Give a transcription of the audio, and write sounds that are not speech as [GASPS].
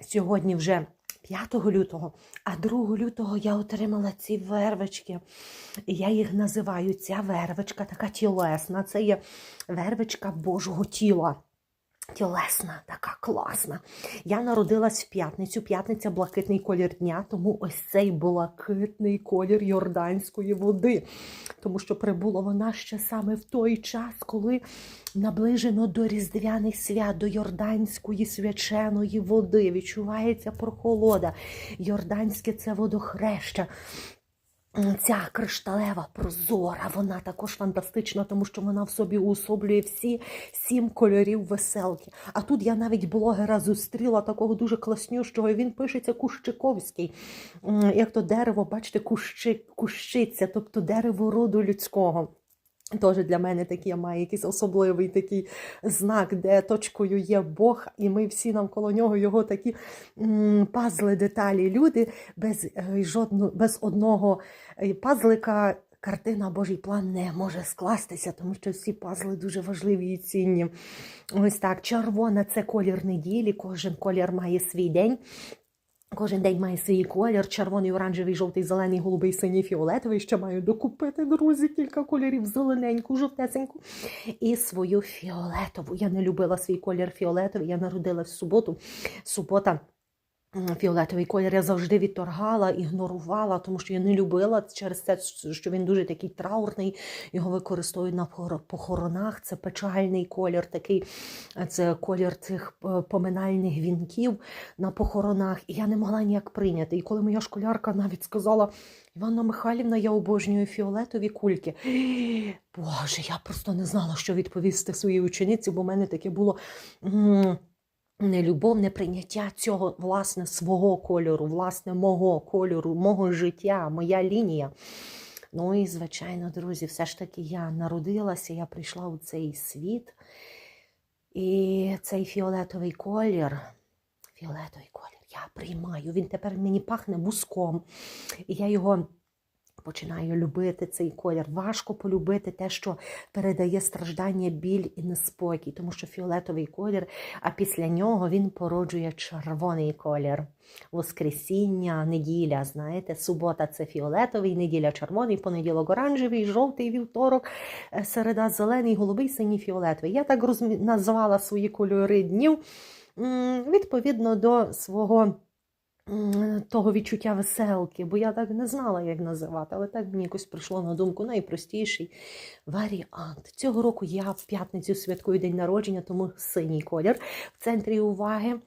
сьогодні вже 5 лютого, а 2 лютого я отримала ці вервички. І я їх називаю ця вервичка така тілесна. Це є вервичка Божого тіла. Тілесна, така класна. Я народилась в п'ятницю. П'ятниця блакитний колір дня, тому ось цей блакитний колір йорданської води. Тому що прибула вона ще саме в той час, коли наближено до Різдвяних свят, до йорданської свяченої води. Відчувається прохолода. Йорданське це водохреща. Ця кришталева прозора, вона також фантастична, тому що вона в собі уособлює всі сім кольорів веселки. А тут я навіть блогера зустріла такого дуже класнющого. Він пишеться Кущиковський. Як то дерево, бачите, кущи, кущиця, тобто дерево роду людського. Теж для мене такий має якийсь особливий такий знак, де точкою є Бог, і ми всі навколо нього його такі пазли, деталі. Люди без, е, жодно, без одного е, пазлика. Картина Божий план не може скластися, тому що всі пазли дуже важливі і цінні. Ось так. Червона це колір неділі, кожен колір має свій день. Кожен день має свій колір: червоний, оранжевий, жовтий, зелений, голубий, синій, фіолетовий. Ще маю докупити, друзі, кілька кольорів: зелененьку, жовтесеньку і свою фіолетову. Я не любила свій колір фіолетовий. Я народила в суботу. Субота. Фіолетовий колір я завжди відторгала, ігнорувала, тому що я не любила через те, що він дуже такий траурний. Його використовують на похоронах. Це печальний колір, такий це колір цих е, поминальних вінків на похоронах. І я не могла ніяк прийняти. І коли моя школярка навіть сказала, Іванна Михайлівна, я обожнюю фіолетові кульки. [GASPS] Боже, я просто не знала, що відповісти своїй учениці, бо в мене таке було. Нелюбов, неприйняття цього, власне, свого кольору, власне, мого кольору, мого життя, моя лінія. Ну і, звичайно, друзі, все ж таки я народилася, я прийшла у цей світ. І цей фіолетовий колір, фіолетовий колір, я приймаю. Він тепер мені пахне буском. І я його починаю любити цей колір. Важко полюбити те, що передає страждання, біль і неспокій, тому що фіолетовий колір, а після нього він породжує червоний колір. Воскресіння, неділя, знаєте, субота це фіолетовий, неділя червоний, понеділок оранжевий, жовтий вівторок, е, середа зелений, голубий, синій, фіолетовий. Я так розмі... назвала свої кольори днів відповідно до свого того відчуття веселки, бо я так не знала, як називати, але так мені якось прийшло на думку найпростіший варіант. Цього року я в п'ятницю святкую день народження, тому синій колір в центрі уваги.